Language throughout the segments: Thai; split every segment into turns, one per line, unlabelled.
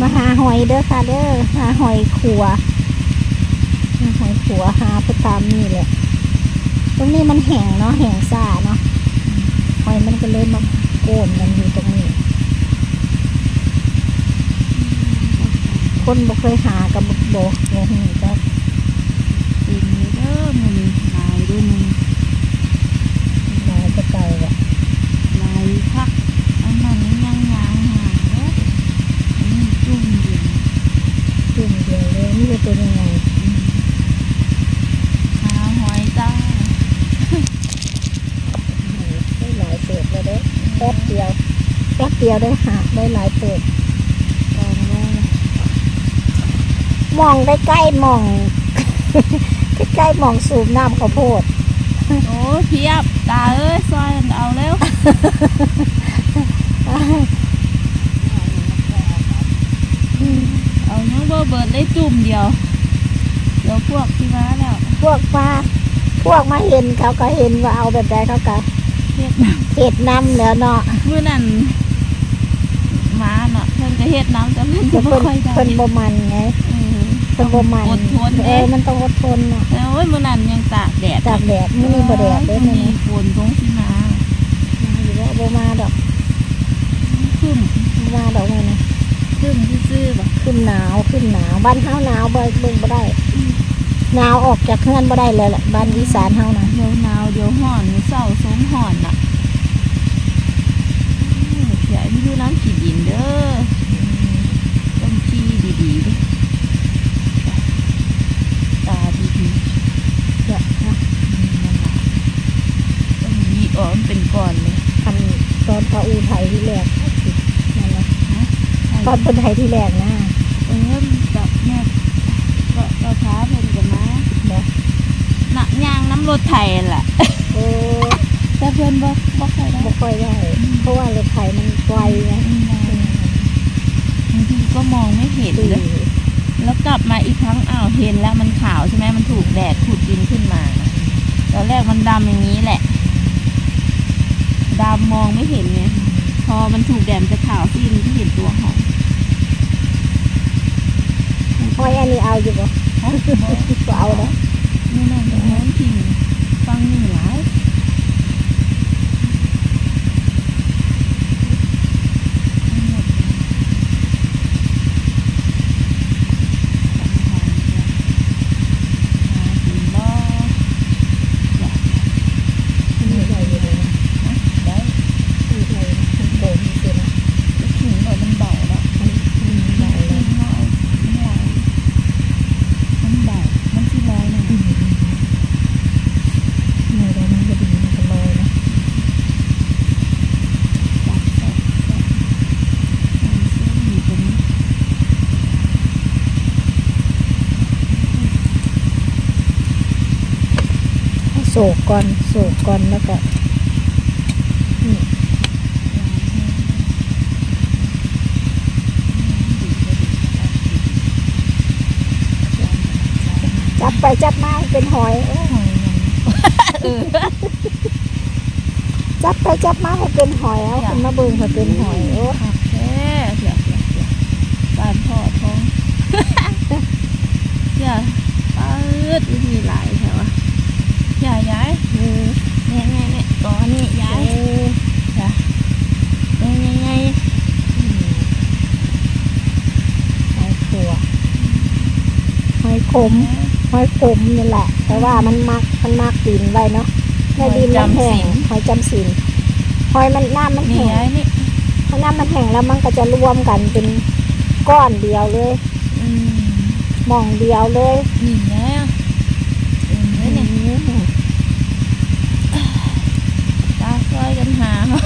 มาหาหอยเด้อค่ะเด้อหาหอยขัวหาหอยขัวหาไปตามนี่แหละตรงนี้มันแห้งเนาะแห้งซ่าเนาะหอยมันก็เลยมาโกนมันอยู่ตรงนี้ คนบ่เคยหากับบ่บ่บ่ฮู้จัก
กินเด้อมันลายด้วยมึง
หาจะไกลว่ะ
ลายพักอันนั้นยังยังหาเด้ออันนี้จุ่มเดียว
จุ่มเดียวเลยนี่จะเป็นยังไง
หาหอยจ้า
ได้หลายเติบแล้วเด้อแป๊บเดียวแป๊บเดียวได้หาได้หลายเติบ
ตอนแรก
มองได้ใกล้ๆมองใกล้ๆมองสูบน้ำข้าวโพด
โอ้เพียบตาเอ้ยซอยเอาแล้ว เอายังเบอร์เบิร์ดได้จุ่มเดียว เดี๋ยวพวกที่มาแล้ว
พวกมาพวกมาเห็นเขาก็เห็นว่าเอาแบบใดเขาก็
เฮ็ด
เห็ดน้ำแล้วเนาะ
มื้อนั้นมาเนาะเพิ่นก็เฮ็ดน้ำแต่เพิ่นก็
เพิ่
บ่
น
ค่อยได้
เพิ่นบ่มันไง
เออ
เพิ่นบ่มัน
อดทน
เอ
เด้
อมันต้องอดทนเนาะ
แล้วโอ้ยมื้อนั้นยังตากแดด
ตากแดดมื้อนี้บ่แดดเด้
ออ
มื้อนี้
ฝนตรงสิมา
มาอยู่ว่าบ่มาดอก
ขึ้น
บ่มาดอกมื้อนี้
ขึ้นซื่อๆบ่
ขึ้นหนาวขึ้นหนาวบ้านเฮาหนาวบ่เบิ่งบ่ได้หนาวออกจากเฮือนบ่ได้เลยแหละบ้านอีสานเฮานะ
เดี๋ยวหนาวเดี๋ยวร้อนมื้อเช้าสมร้อนน่ะอืมเสียอยู่น้ำขี้ดินเด้อต้องขี้ดีๆเด้อตาดีๆ
เดี๋ยวนะ
ต้องยีออกมันเป็นก้อนเลย
คันตอนพระอูไทยที่แรกนั่นนะตอนคนไทยที่ แรกนะ
เออแบบเนี่ยก็ก็ท้าเพิ่นกันมา
เนาะ
หนักยางน้ำรถไถนั่นแหละ
โอ้
แต่เพิ่นบ่บ่ค่อยได้
บ่ค่อยได้เพราะว่ารถไถมันไวไง
บางทีก็มองไม่เห็น
ดี
เลยแล้วกลับมาอีกครั้งอ้าวเห็นแล้วมันขาวใช่ไหมมันถูกแดดขูดดินขึ้นมาตอนแรกมันดำอย่างนี้แหละดำมองไม่เห็นไงพอมันถูกแดดมันจะขาวซีมันจะเห็นตัวหอม
ห้อยอันนี้เอาอยู่บ่
ฮะบ่
ก็เอาเนาะ
นี่นั่นเดี๋ยวโน้นทิ้งฟังนี่หลายได้
มีอะไรอยู่เลยมีอะไรมันโกงจริงๆนะ
ถึงหน่อยมันเบาแล้ว
มันมันใหญ่เลย
มันเบามันเบามันที่ลอยเนี่ย
อืมอืมเหนื่อยแล้วมันก็ดีมันก็ลอยนะ
จับจับจับมันเส้นอยู่ตรงนี้
โศกก่อนโศ กก่อนแล้วก็นี่จับไปจับมาให้เป็นหอยโอ้
หอยยังเออ
จับไปจับมาให้เป็นหอยเอา
อยาก
ขึ้นมาเบิ่งให้เป็นหอยโอ้
หักแท้เดี๋ยวเดี๋ยวเดี๋ยวบ้านพ่อท้องอย่าปืดวิธีหลายแถวอะอย่าย้าย
อืม
เนี่ยเนี่ยเนี่ยก่อนนี่ย้าย
เอ้ย
เนี่ยเนี่ยเนี่ย
อืมหอยขัวหอย ขมหอยขมนี่แหละ แต่ว่ามันมักมันมักดินไว้เนาะในดินมันแห้งหอยจำศีลหอยมันน้ำมัน
นี่
แห้ง
ย้ายนี่
พอน้ำมันแห้งแล้วมันก็จะรวมกันเป็นก้อนเดียวเลย
อืม
หมองเดียวเลย
นี่ย้ายอะเห็นไหมเนี่ย
อืม
ตาซอยกันหาเขา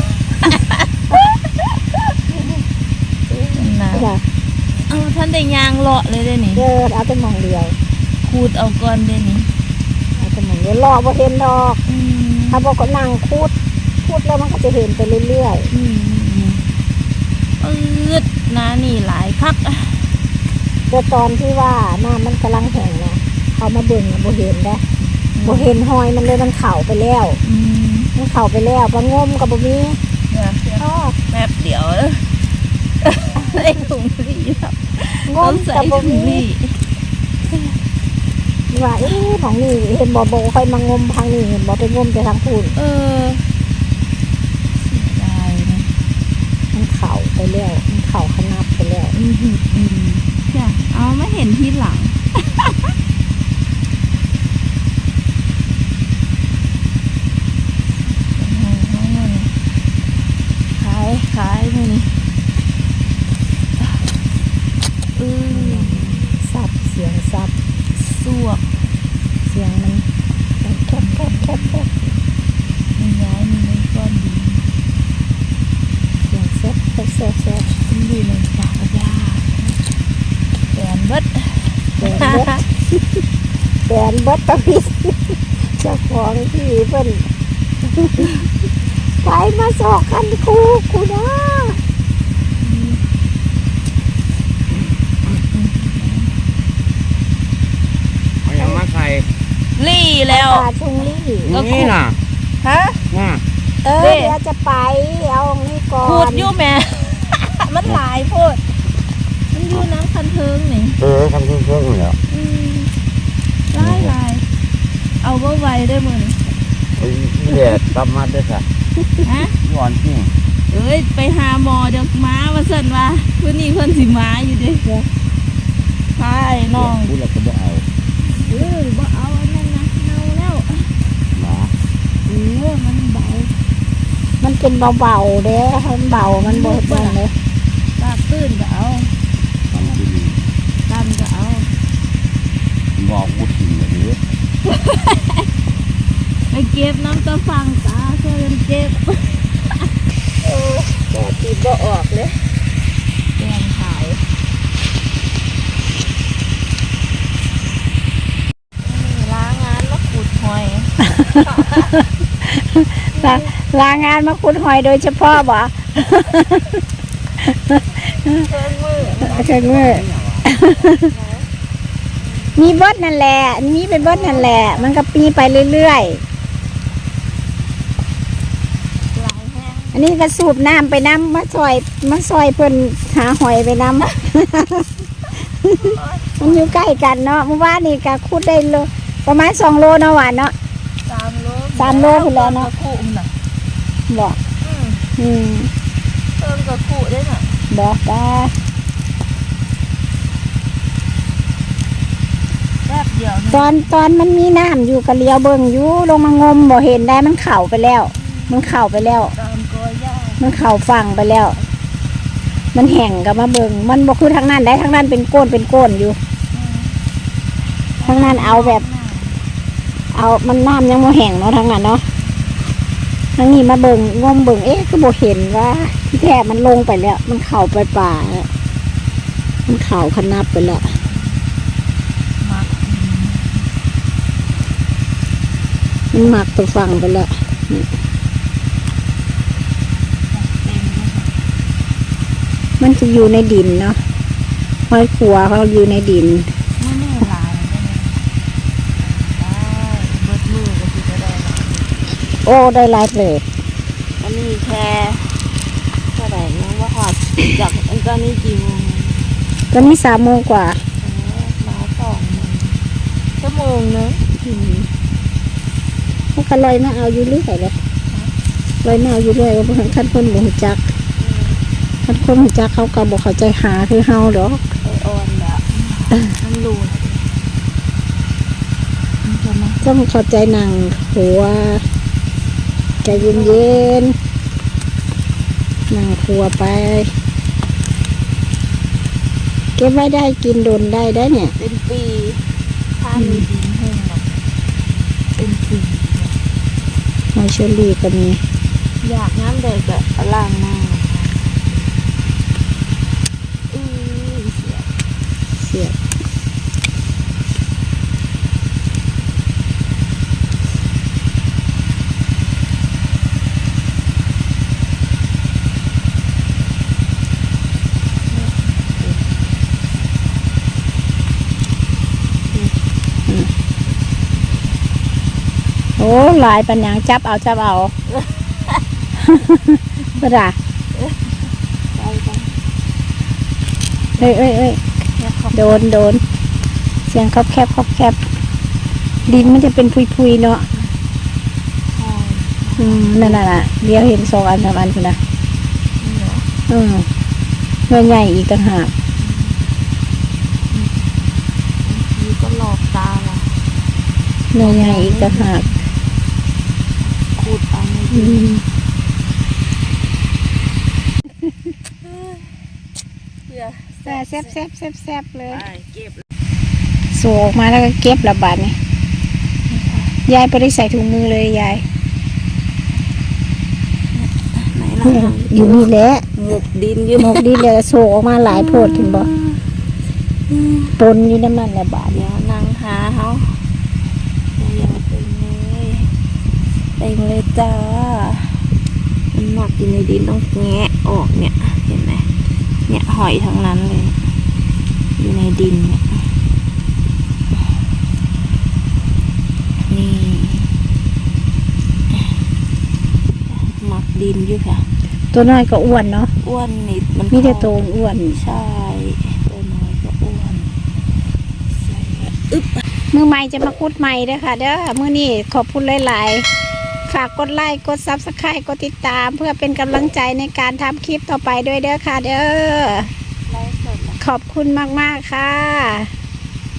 หนา
จ้ะ
เอา ท่านได้ยางเลาะเลยเด้นี่
เดินเอาแต่หมองเดียว
ขูดเอาก่อนเด้นี่
เอาแต่หมองเดียวรอบ่เห็นดอก
อืม
ถ้าบอกก็นั่งคูดคูดแล้วมันก็จะเห็นไปเรื่อย
อืมนี่ปืดหนานี่หลายคัก
ๆแต่ตอนที่ว่าน้ำมันกำลังแห้งนะเขามาเบิ่งน่ะบ่เห็นได้บ่เห็นหอยมันเลยมันเข่าไปแล้ว
อืม
มันเข่าไปแล้วปลางมกับบ่มี
เดี๋ยวเดี๋ยว
อ้อ
แป๊บเดียวเออใส่ถุงรีครับ
ง
ต้อง
ม
ใส่
กับ
ถุ
บ่
ง
มี
รี
ว่าเอ๊ะของนี่เห็นบ่บ่ค่อยมางมทางนี้เห็นบ่ไปงมแต่ทางพูน
เออเสียดายนะ
มันเข่าไปแล้วมันเข่าขนาบไปแล้ว
อือหืออืมจ้ะเอาไม่เห็นที่หลัง ขายขายมือนี่อือ
ซับเสียงซับ
สวก
เสียงมันมันแคบแคบแคบแคบ
มันย้ายมีในก้อนดิน
เสียงแซ่บแซ่บแซ่บแซ่บ
มันอยู่ในป่าหญ้าแกนเบิด
แดนเบิดแด นเบิดตะพิษเจ้าของที่เพิ่นไปมาสอกคันคูกูนะ
เอายังมาใส่
ลี่แล้ว
ตาชุงลี่
นี่น่ะ
ฮะ
น่ะ
เออ
เด้
เดี๋ยวจะไปเอานี่ก่อน
พูดอยู่แม่ มันหลายโพดมันอยู่น้ำคันเทิงนี่
เออทำเครื่องเครื่องๆเหรอ
อืมหลายหลายเอาว่าไวได้มือนี่
ไอ้เด็ดกลับมาได้สัก
ฮะ
ย้อนจริง
เอ้ยไปหาหมอเดี๋ยวม้าว่าสั่นว่าเพื่อนนี่เพื่อนสิม้าอยู่เดิพายน้อง
พูดแล้วก็บ่เอา
เออบ่เอาอันนั้นนะเนาแล้ว
หมา
เออมันเบา
มันเป็นเบาๆเด้ให้มันเบา มันบ่เบิ่งเลย
ปากตื้นก็เอา
ทำกิน
ดันก็เอา
บอกพูดถึงแบบนี้
ไปเก็บน้ำตะฟังตาช่วยกันเก็บ
เออแต่ตีบ่ออกเลย
แกงขาวล้างงานแล้วขุดหอย
ลาลางานมาคุณหอยโดยเฉพาะบ่
เครื่องมือ
เคยมือ มีเบิดนั่นแหละมีเป็นเบิดนั่นแหละ มันก็ปีไปเรื่อย
ลายแห้ง
ๆอันนี้ก็สูบน้ำไปน้ำมาซอยมาซอยเพิ่นหาหอยไปน้ำมันอยู่ใกล้กันเนาะเมื่อวานนี่ก็คุดได้โลประมาณสองโลเนาะหวานเนาะ
สามโล
สามโลพุ่นแล้วเนาะ
กระคุมน่ะ
บอก
อืม
อืม
เพิ่มกระคุได้น่ะ
บอกได้
แป๊บเดียวนะ
ตอนตอนมันมีน้ำอยู่ก็เลียวเบิ่งอยู่ลงมางมบ่เห็นได้มันเข่าไปแล้ว มันเข่าไปแล้ว
ตามกอหญ้า
มันเข่าฝั่งไปแล้ว มันแห้งกับมาเบิงมันบ่คือทางนั้นได้ทางนั้นเป็นก้นเป็นก้นอยู่ ทางนั้นเอาแบบ เอามันน้ำยังบ่แห้งเนาะทางนั้นเนาะทางนี้มาเบิงงมเบิงเอ๊ะก็บ่เห็นว่า ที่แท้มันลงไปแล้ว มันเข่าไปป่าแล้วมันเข่าขนับไปแล้ว
มัก
มันหมักไปฝั่งไปแล้ว
เต็มเลย
มันจะอยู่ในดินเนาะหอยขัวเขาอยู่ในดิน
ไม่แน่หลายได้ไหมได้เบิดมือก็คือจะได้ละ
โอ้ได้หลายเลย
อันนี้แค่เท่าไหร่นะว่าหอดจากอันตอนนี้กี่โมง
ตอนนี้สามโมงกว่า
เออมาสองโมงชั่วโมงนึง
เขา ก็ลอยมาเอาอยู่เรื่อยเลยลอยมาเอาอยู่เรื่อยว่าเพิ่นขั้นคนบ่ฮู้จักขั้นคนฮู้จักเขาก็บ่เข้าใจหาคือเฮาดอก
ไอออนแบบมันรูนมันจะมา
ต้องเข้าใจนางหัวใจเย็นๆนางหัวไปเก็บไว้ได้กินโดนได้ได้เนี่ย
เป็นปีถ้ามีดินแห้งหรอกเป็นปี
หอย เชอรี่ก็มี
อยากน้ำเด็กแบบล่างหน้าอือเสีย
เสียบโอ้ หลายปัญญังจับเอาจับเอาปะดา
ใจกัน
อ้ยเอ้ยเอ้ย
เนี่ยเขา
โดนโดน เสียงครอบแคบครอบแคบ ดินมันจะเป็นพุยๆเนาะ
หอย
อืมนั่นน่ะน่ะเดี๋ยวเห็นสองอันสามอันคุณนะ
นี่เหรอ
อืมเงินใหญ่อีกต่างหาก
นี่ก็หลอกตาละ
เงินใหญ่อีกต่างหาก
ขูดเอาไม่
อื
ดี
ม
เพื่อ
แซ่บแซ่บแซ่บแซ่บแซ่บเลย
ไปเก็บ
สูออกมาแล้วก็เก็บระบาดนี่ยายไปได้ใส่ถุงมือเลยยาย
ไหน
อื
ล่ะ
มอยู่นี่แหละ
หมกดินอยู่
หมกดีเลยสูออกมาหลายโพดถึงบ่ปนอยู่น้ำมันระบาด
เดี๋ยวนั่งหาเขาเดี๋ยวเต็มเลยเต็มเลย จ้ามันหมักอยู่ในดินต้องแงะออกเนี่ย เห็นไหมเนี่ยหอยทั้งนั้นเลย อยู่ในดินเนี่ยนี่หมักดินอยู่ค่ะ
ตัวน้อยก็อ้วนเนาะ
อ้วนนิดมัน
มีแต่
เข้า
ตัวอ้วน
ใช่ตัวน้อยก็อ้วน
มือใหม่จะมาคุดใหม่เด้อค่ะ เด้อมือนี้ขอบคุณหลายๆ ฝากกดไลค์กดซับสไครต์กดติดตาม เพื่อเป็นกำลังใจในการทำคลิปต่อไปด้วยเด้อค่ะเด้อ
ไล่สดละ
ขอบคุณมาก ๆ ค่ะ